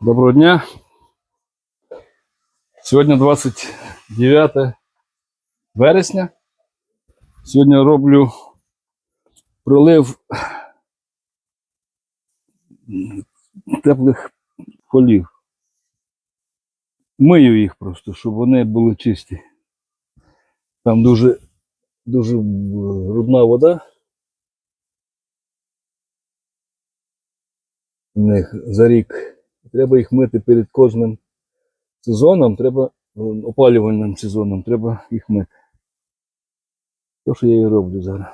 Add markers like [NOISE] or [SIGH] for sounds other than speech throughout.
Доброго дня. Сьогодні 29 вересня. Сьогодні роблю прилив теплих полів. Мию їх просто, щоб вони були чисті. Там дуже, дуже брудна вода. В них за рік. Треба їх мити перед кожним сезоном, треба е, опалювальним сезоном, треба їх мити. То, що я і роблю зараз.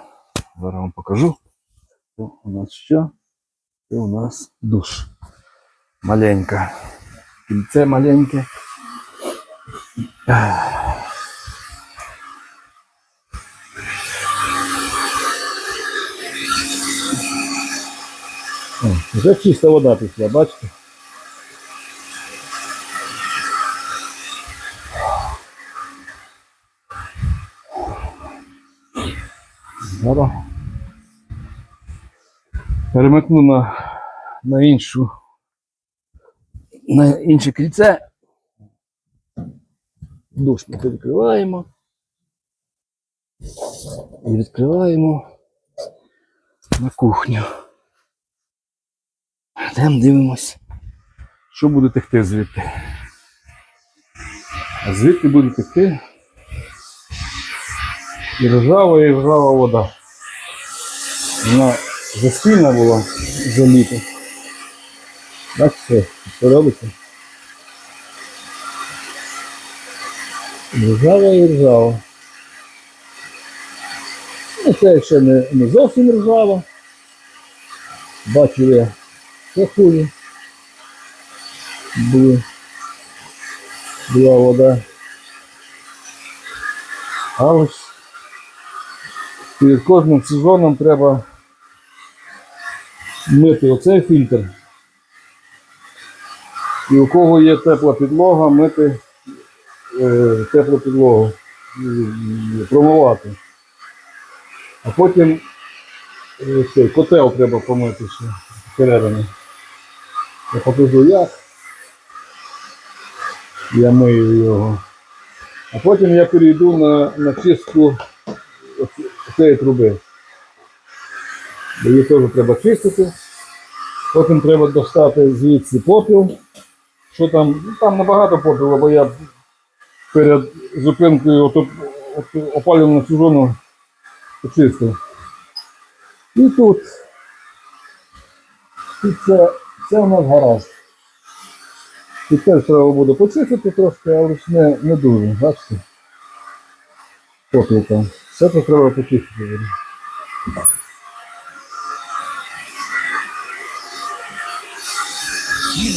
Зараз вам покажу. Це у нас що? Це у нас душ. Маленька. Кільце маленьке. Вже чиста вода пішла, бачите? Зараз перемикну на, на іншу на інше кільце. Душ ми відкриваємо. І відкриваємо на кухню. Йдемо дивимось, що буде текти звідти. А звідти буде текти і ржава, і ржава вода. Вона застільна була за літо. Бачите, що робиться? Ржава і ржава. Ну, це ще не, не зовсім ржава. Бачу я кахулі. Були. Була вода. А ось перед кожним сезоном треба мити оцей фільтр. І у кого є тепла підлога, мити е, теплу підлогу, е, промивати. А потім е, цей котел треба помити ще всередині. Я покажу як. Я мию його. А потім я перейду на, на чистку цієї труби. Її теж треба чистити. Потім треба достати звідси попіл. Що там? Ну, там набагато попілу, бо я перед зупинкою опалювального сезону почистив. І тут. І це, це у нас гаразд. І теж треба буде почистити трошки, але не, не дуже. Бачите? Попіл там. Все це треба почистити буде.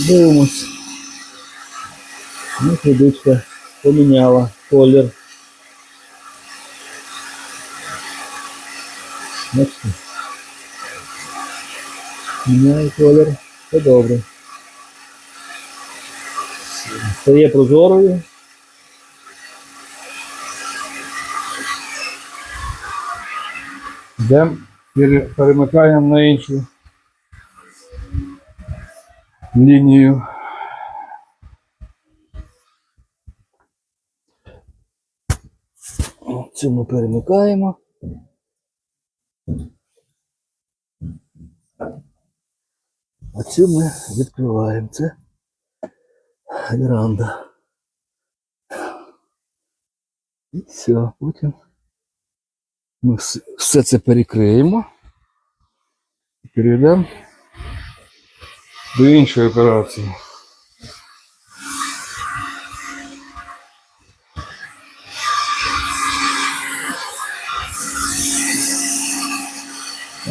Дивимось. Ну, водичка поміняла колір. Бачите? Міняє колір. Все добре. Стає прозорою. Йдемо, перемикаємо на іншу лінію. Цю ми перемикаємо. А цю ми відкриваємо. Це веранда. І все, потім ми все це перекриємо. І перейдемо до іншої операції.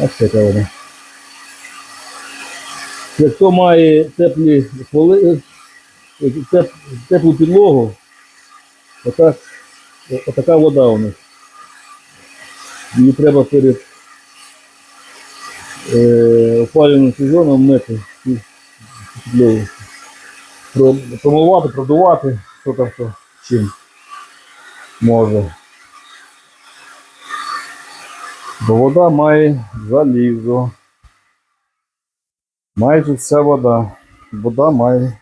Ось така вона. Хто має теплі поли, е, теп, теплу підлогу, отак, отака вода у них. Її треба перед е, опалювальним сезоном мити підлогу. Промивати, продувати, що там що чим може. Бо вода має залізо. Майже вся вода. Вода має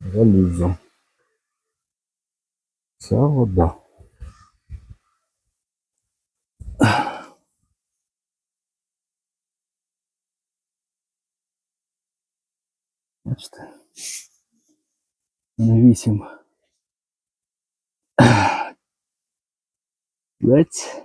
залізо. Ця вода. Бачите? На вісім. Лець.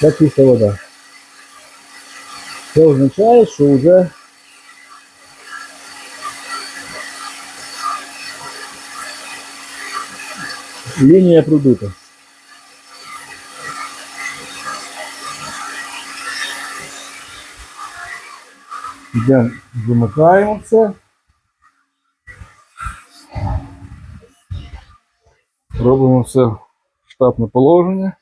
Бачите, пішла чиста вода. Це означає, що вже лінія продута. Йдемо, вимикаємо це. Робимо все в штатне положення.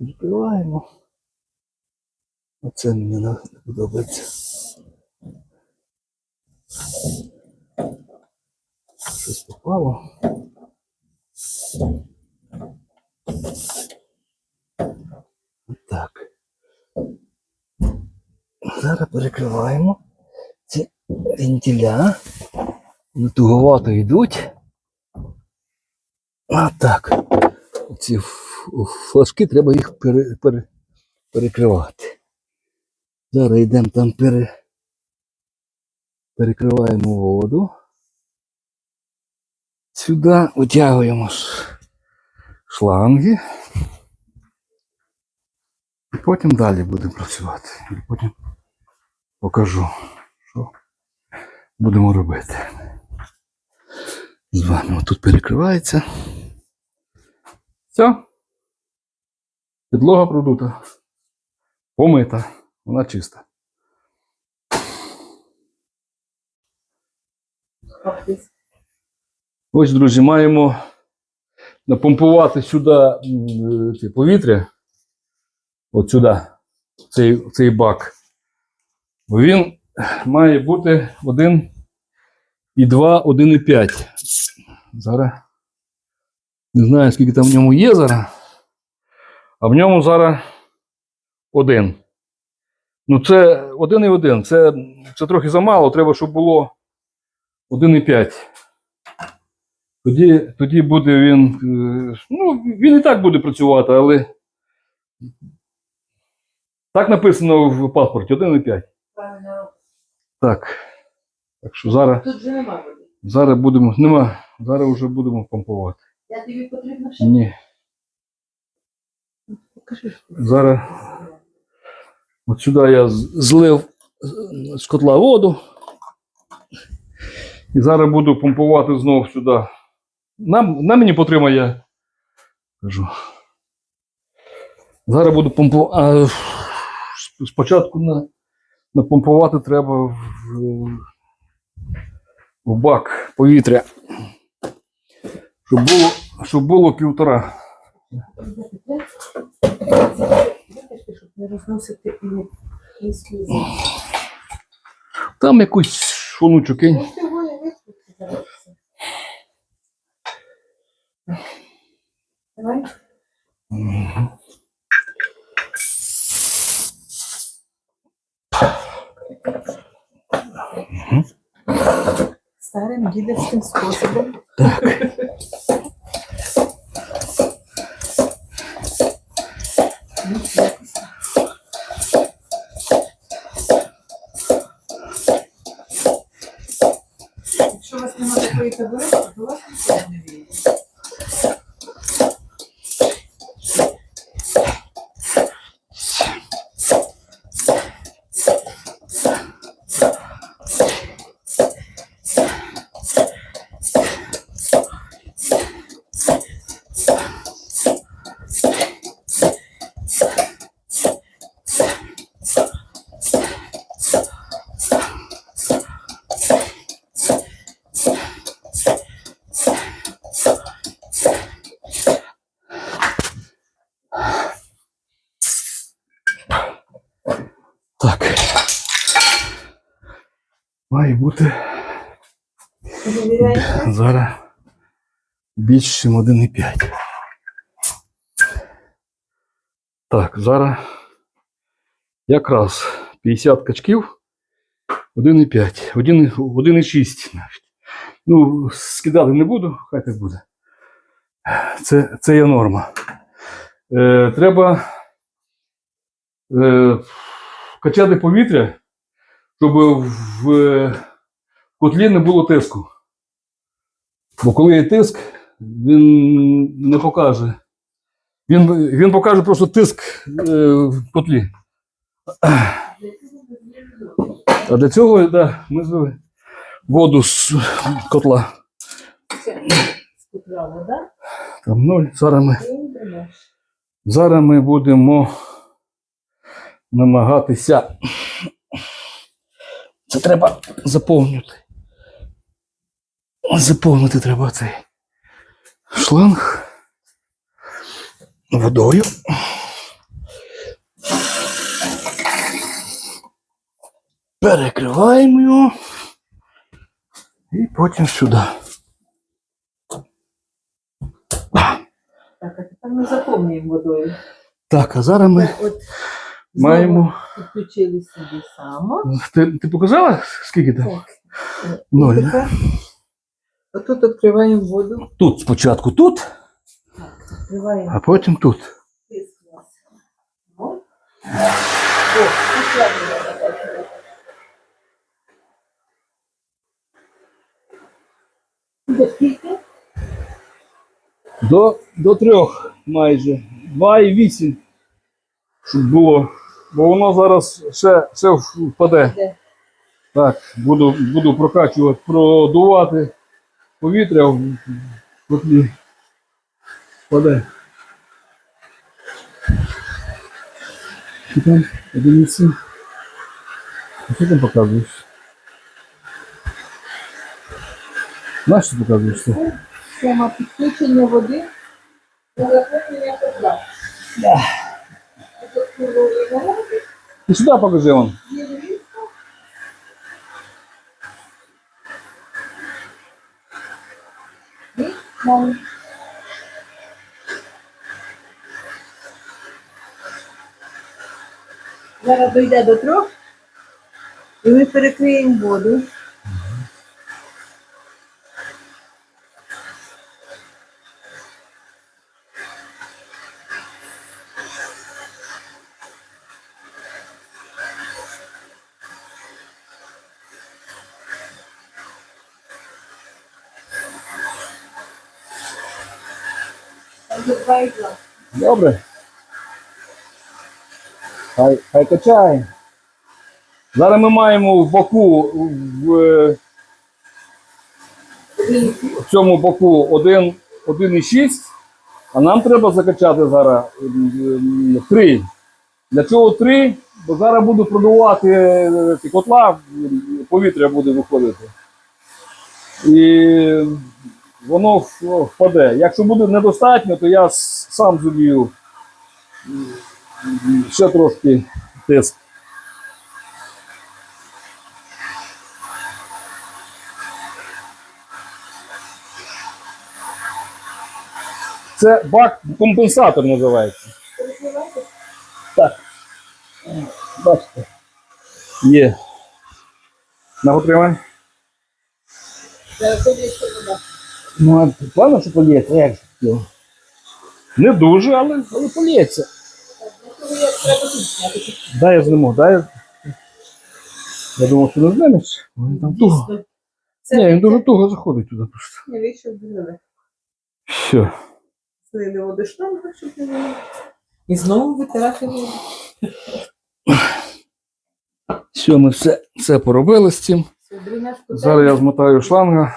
Відкриваємо. Оце мені не подобається. Щось попало. Так. Зараз перекриваємо ці вентиля. Туговато йдуть. А так. Ці флажки треба їх пере, пере, перекривати. Зараз йдемо там пере, перекриваємо воду. Сюди витягуємо шланги. І потім далі будемо працювати. Потім покажу, що будемо робити. З вами тут перекривається. Все. Підлога продута. Помита. Вона чиста. Ось, друзі, маємо напомпувати сюди е, повітря. От сюди, цей, цей бак. Бо він має бути 1,2, 1,5. Зараз. Не знаю, скільки там в ньому є зараз. А в ньому зараз один. Ну, це один і один. Це, це трохи замало. Треба, щоб було 1,5. Тоді, тоді буде він. е, Ну, він і так буде працювати, але. Так написано в паспорті 1,5. Так. Так що зараз, Тут же нема води. зараз будемо. Нема. Зараз вже будемо помпувати. Я тобі потрібно ще Ні. покажи. Зараз от сюди я злив з- з котла воду. І зараз буду помпувати знову сюди. Нам, на мені потримає. я Кажу. Зараз буду помпувати. Спочатку на, напомпувати треба в, в бак повітря. Щоб було, щоб було півтора. Щоб не розносити і слізи. Там якусь шунучу кинь. Давай. Старим дідовським способом. Ну, якось. Якщо у вас немає такої табуретки, то у вас нічого не вийде. Так. Має бути Довіряєте? зараз більше, ніж 1,5. Так, зараз якраз 50 качків, 1,5, 1,6 навіть. Ну, скидати не буду, хай так буде. Це, це є норма. Е, треба е, качати повітря, щоб в е, котлі не було тиску. Бо коли є тиск, він не покаже. Він, він покаже просто тиск е, в котлі. А для цього да, ми звели воду з котла. Там ноль. Зараз ми, зараз ми будемо намагатися. Це треба заповнити. Заповнити треба цей шланг водою. Перекриваємо його. І потім сюди. Так, а тепер ми заповнюємо водою. Так, а зараз ми Так, от маємо. підключили собі само. Ти, ти показала, скільки там? Так. Ноль. Тепер отут відкриваємо воду. Тут спочатку тут, Відкриваємо а потім тут. О. До скільки? До, до трьох майже. 2,8. Щоб було. Бо воно зараз ще, ще впаде. Де? Так, буду, буду прокачувати, продувати повітря в котлі. Впаде. Що там? Одиниці. А що там показуєш? Знаєш, що показуєш? Це? Схема підключення води до заповнення котла. Тут. Ти сюди покажи вон. Мам. Зараз дійде до трьох, і ми перекриємо воду. Добре. Хай, хай качає. Зараз ми маємо в боку в, е, в цьому боку 1,6, а нам треба закачати зараз 3. Для чого 3? Бо зараз буду продувати е, ці котла, повітря буде виходити. І воно впаде. Якщо буде недостатньо, то я сам зумію м, ще трошки тиск. Це бак компенсатор називається. Так. Бачите. Є. Наготримай. Ну, а плавно, що поліється, як же його? Не дуже, але, але поліється. Дай я зніму, дай я. Я думав, що не знімеш. Він там туго. Це Ні, він дуже туго заходить туди просто. не вийшов дуже Все. Слили воду штангу, щоб не було. І знову витирати воду. Все, ми все, все поробили з цим. Зараз я змотаю шланга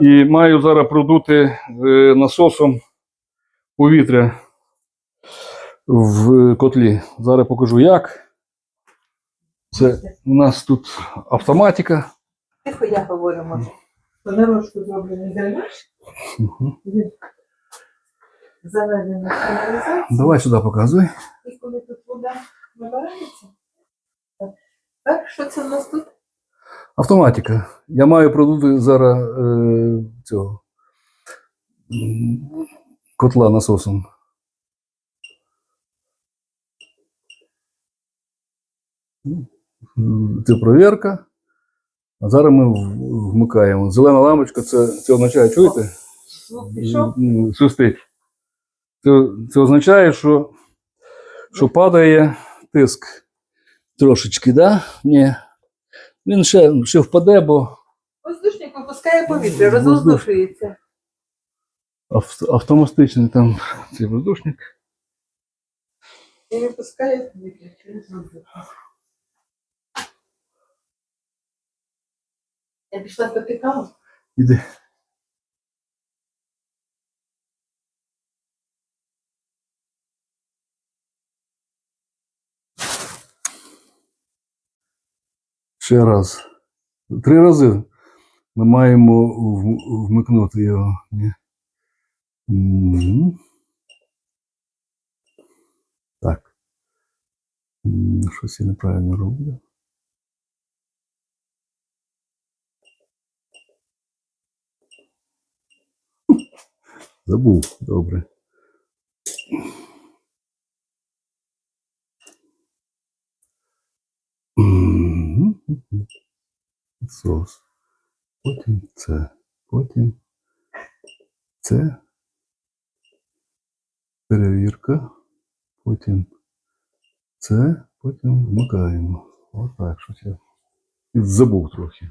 і маю зараз продути е, насосом повітря. в котлі. Зараз покажу як. Це у нас тут автоматика. Тихо я говорю, може. То нарочку зроблений дренаж, Мгм. заведена каналізація, Давай сюди показуй. і коли тут вода набирається. Так. Так, що це в нас тут? Автоматика. Я маю продути зараз е, цього котла насосом. Це провірка. А зараз ми вмикаємо. Зелена лампочка це, це означає, чуєте? Свистить. Це, це означає, що, що падає тиск трошечки, да? Ні. Він ще, ще впаде, бо Воздушник випускає повітря, розвоздушується. ав- автоматичний там цей воздушник. І випускає повітря через воздух. Я пішла пити каву. Ще раз. Три рази ми маємо вмикнути його. Ні. Так. Щось я неправильно роблю. Забув, добре. Сос. Потім це. Потім це. Перевірка. Потім це. Потім вмикаємо. Отак, щось я забув трохи.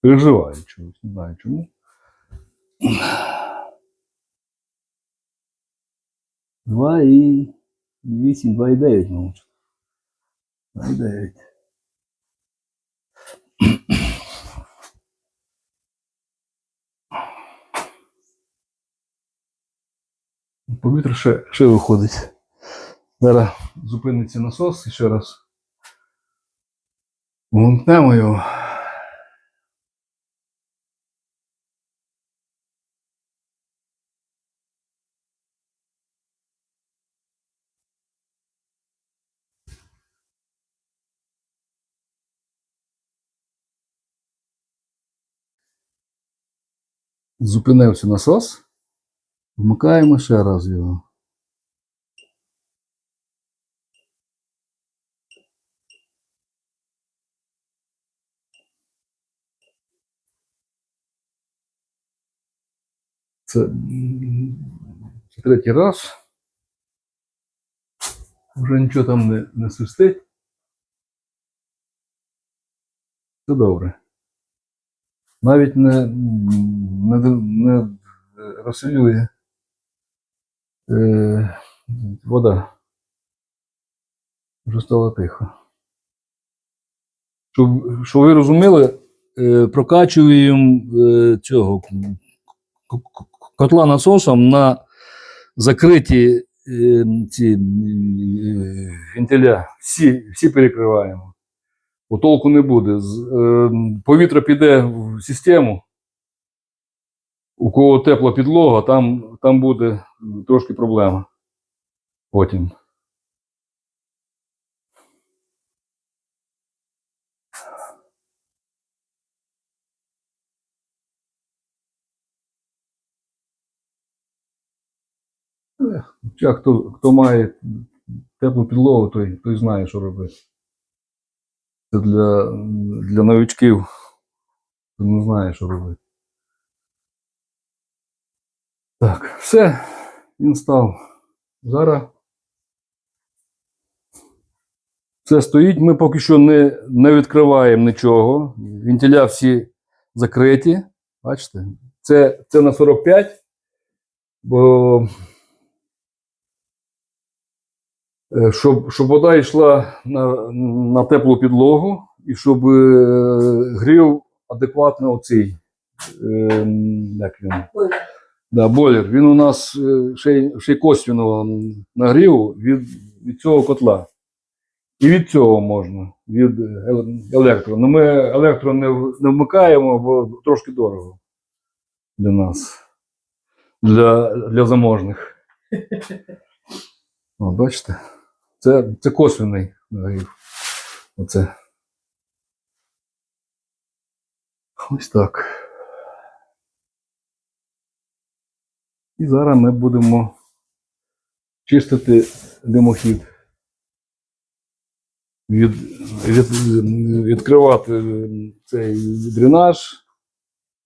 Переживаю чомусь, не знаю чому. Два і вісім, два і дев'ять, мабуть. Два і дев'ять. Повітря ще, ще виходить. Зараз зупиниться насос і ще раз. Вмкнемо його. Зупинився насос. Вмикаємо ще раз його. Це, третій раз. Вже нічого там не, не свистить. Це добре. Навіть не, не, не розсилює е, вода. Вже стало тихо. Щоб, щоб ви розуміли, е, прокачуємо е, цього котла насосом на закриті е, ці е, вентиля. Всі, всі перекриваємо. Бо толку не буде. Е, Повітря піде в систему. У кого тепла підлога, там, там буде трошки проблема. Потім. Хто, хто має теплу підлогу, той, той знає, що робити. Це для, для новичків, хто не знає, що робити. Так, все, він став. Зараз. Все стоїть. Ми поки що не, не відкриваємо нічого. Вентиля всі закриті. Бачите? Це, це на 45. Бо е, щоб, щоб вода йшла на, на теплу підлогу і щоб е, грів адекватно оцей. Е, як він? Да, бойлер. Він у нас е, ще, й- ще й косвіного нагріву від, від цього котла. І від цього можна, від електро. Ну ми електро не, не вмикаємо, бо трошки дорого для нас, для, для заможних. [LAUGHS] О, бачите? Це, це косвіний нагрів. Оце. Ось так. І зараз ми будемо чистити димохід. Від, від, відкривати цей дренаж,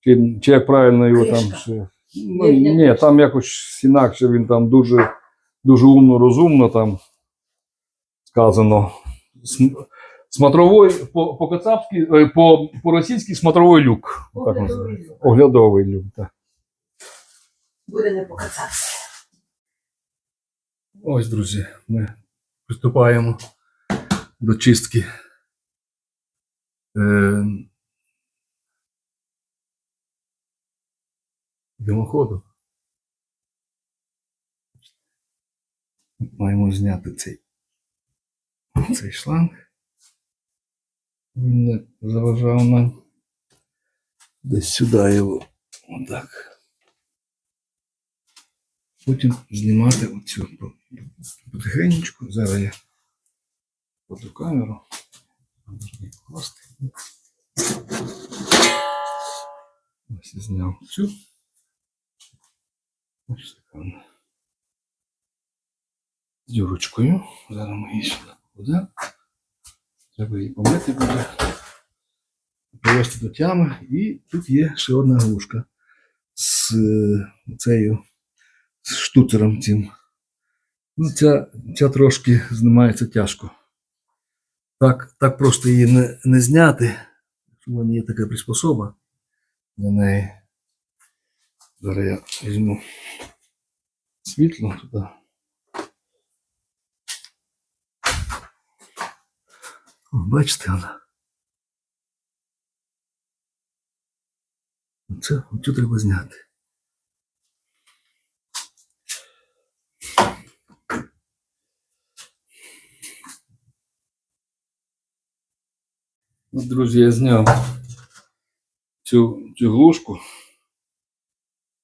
чи, чи як правильно його там Кришка. ще. Ну, ні, там якось інакше він там дуже, дуже умно, розумно там сказано. См- Смотровой, по, по кацапськи, е, по, по російськи смотровой люк. Так називається. люк. Оглядовий люк, так. Буде не покататися. Ось, друзі, ми приступаємо до чистки. Е, димоходу. Маємо зняти цей, цей шланг. Він не заважав нам. Десь сюди його. Отак. Потім знімати оцю по- потихенечку. Зараз я кладу камеру. Класти. Ось я зняв цю. Ось така. З дюрочкою. Зараз ми її сюди кладемо. Треба її помити буде. Привести до тями. І тут є ще одна глушка з е, цією штуцером цим. Ну, ця, ця трошки знімається тяжко. Так, так просто її не, не зняти. У мене є така приспособа для неї. Зараз я візьму світло туди. Бачите вона. Оце, оцю треба зняти. Друзі, я зняв цю, цю глушку.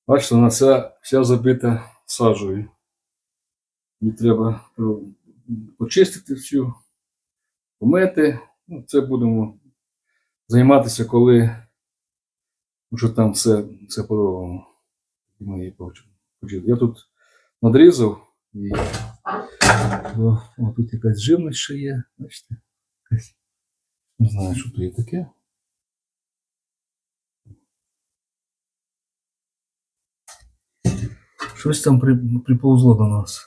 Бачите, вона вся, вся забита сажею. Її треба е, почистити всю, помити. Ну, це будемо займатися, коли вже там все, все почистимо. Я тут надрізав і о, тут якась живність ще є. Бачите? Не знаю, що то є таке. Щось там при, приповзло до нас.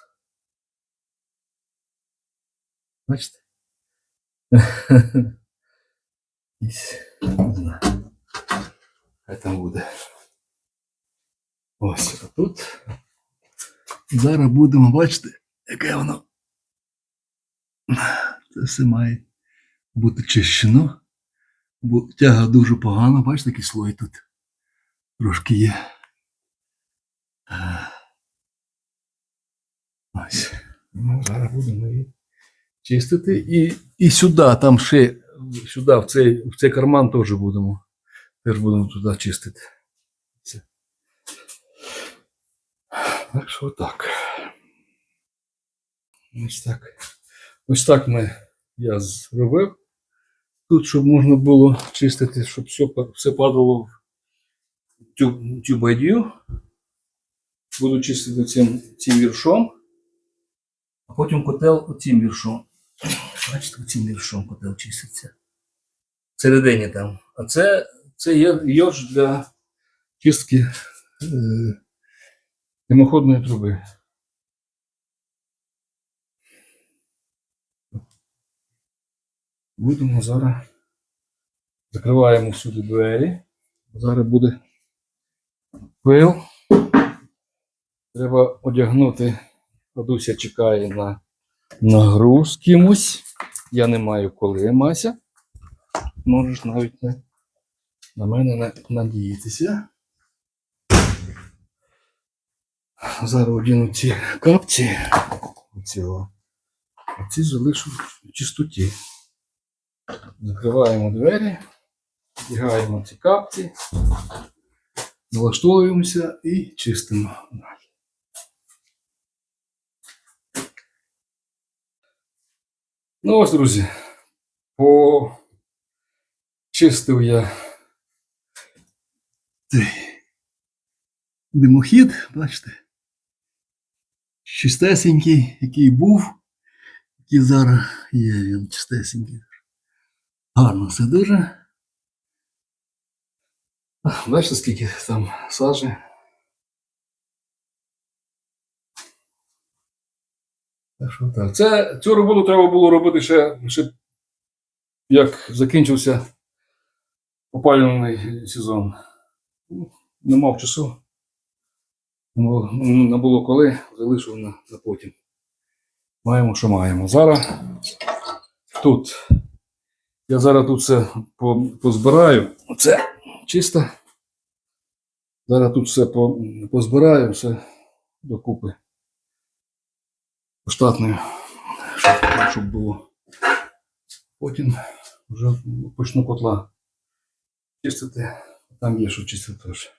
Бачите? Хай там буде. Ось тут. Зараз будемо бачити, яке воно. Це все має бути чищено. Бо тяга дуже погана, бачите, який слой тут трошки є. Ось. Ну, зараз будемо її чистити. І, і сюди, там ще сюди, в цей, в цей карман теж будемо. Теж будемо туди чистити. Це. Так що так. Ось так. Ось так ми, я зробив. Тут, щоб можна було чистити, щоб все, все падало в цю, цю. Буду чистити цим, цим віршом. А потім котел цим віршом. Бачите, цим віршом котел чиститься. Всередині там. А це, це є йодж для чистки е, димоходної труби. Будемо зараз. Закриваємо всюди двері. Зараз буде пил. Треба одягнути. Адуся чекає на, на гру з кимось. Я не маю коли, Мася. Можеш навіть не, на мене не надіятися. зараз одіну ці капці. Оці. А ці залишу в чистоті. Закриваємо двері, вдягаємо ці капці, налаштовуємося і чистимо. Ну ось, друзі, почистив я цей димохід, бачите, чистесенький, який був, який зараз є він чистесенький. Гарно все дуже. Бачите, скільки там сажі. Так що так. Це, цю роботу треба було робити ще, ще як закінчився опалювальний сезон. Ну, Не мав часу. Не було, коли, залишив на, на потім. Маємо, що маємо. Зараз тут. Я зараз тут все позбираю. Оце чисто. Зараз тут все по- позбираю, все докупи. Щоб, щоб було. Потім вже почну котла чистити. Там є що чистити теж.